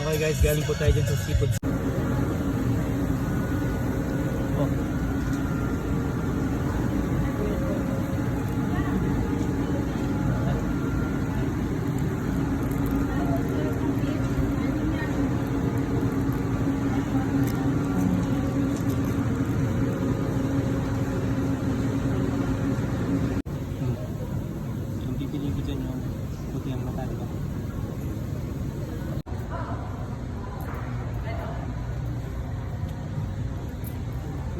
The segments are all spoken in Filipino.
Okay guys, galing po tayo dyan sa seafood. Oh. Hmm. Ang bibili ko dyan yung puti ang mata, di ba? Isa, makikita. Isda. Masarap to. Gusto ko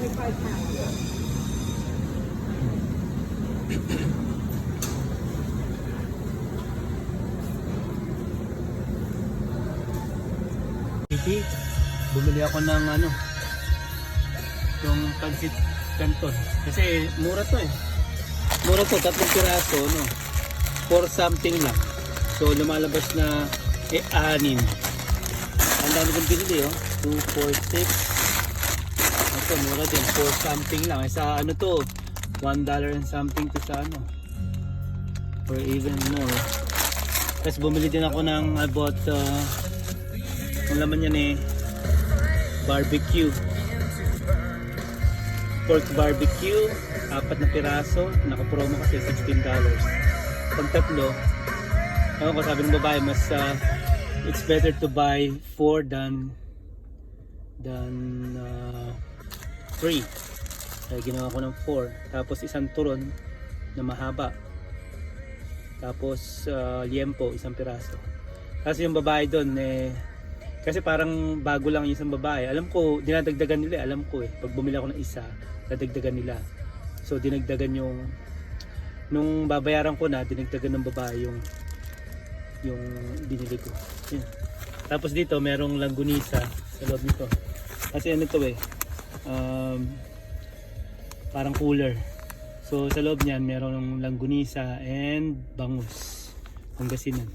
1.25 pounds. Bumili ako ng ano, yung pancit canton. Kasi mura to eh. Mura to, tatlong piraso, no? For something lang. So lumalabas na eh, anin. Ang dami kong binili, oh. 2, 4, 6. Ito, mura din. For something lang. Eh, sa ano to, 1 dollar and something to sa ano. Or even more. Tapos bumili din ako ng about uh, ang laman yan eh barbecue pork barbecue apat na piraso naka-promo kasi $16 pag tatlo ewan ko sabi ng babae mas uh, it's better to buy 4 than than uh, 3 kaya ginawa ko ng 4 tapos isang turon na mahaba tapos uh, liempo isang piraso kasi yung babae doon eh kasi parang bago lang yung isang babae. Alam ko, dinadagdagan nila. eh. Alam ko eh. Pag bumili ako ng isa, dadagdagan nila. So, dinagdagan yung... Nung babayaran ko na, dinagdagan ng babae yung yung binili ko. Yan. Tapos dito, merong langgunisa sa loob nito. Kasi ano to eh, um, parang cooler. So sa loob niyan, merong langgunisa and bangus. Pangasinan.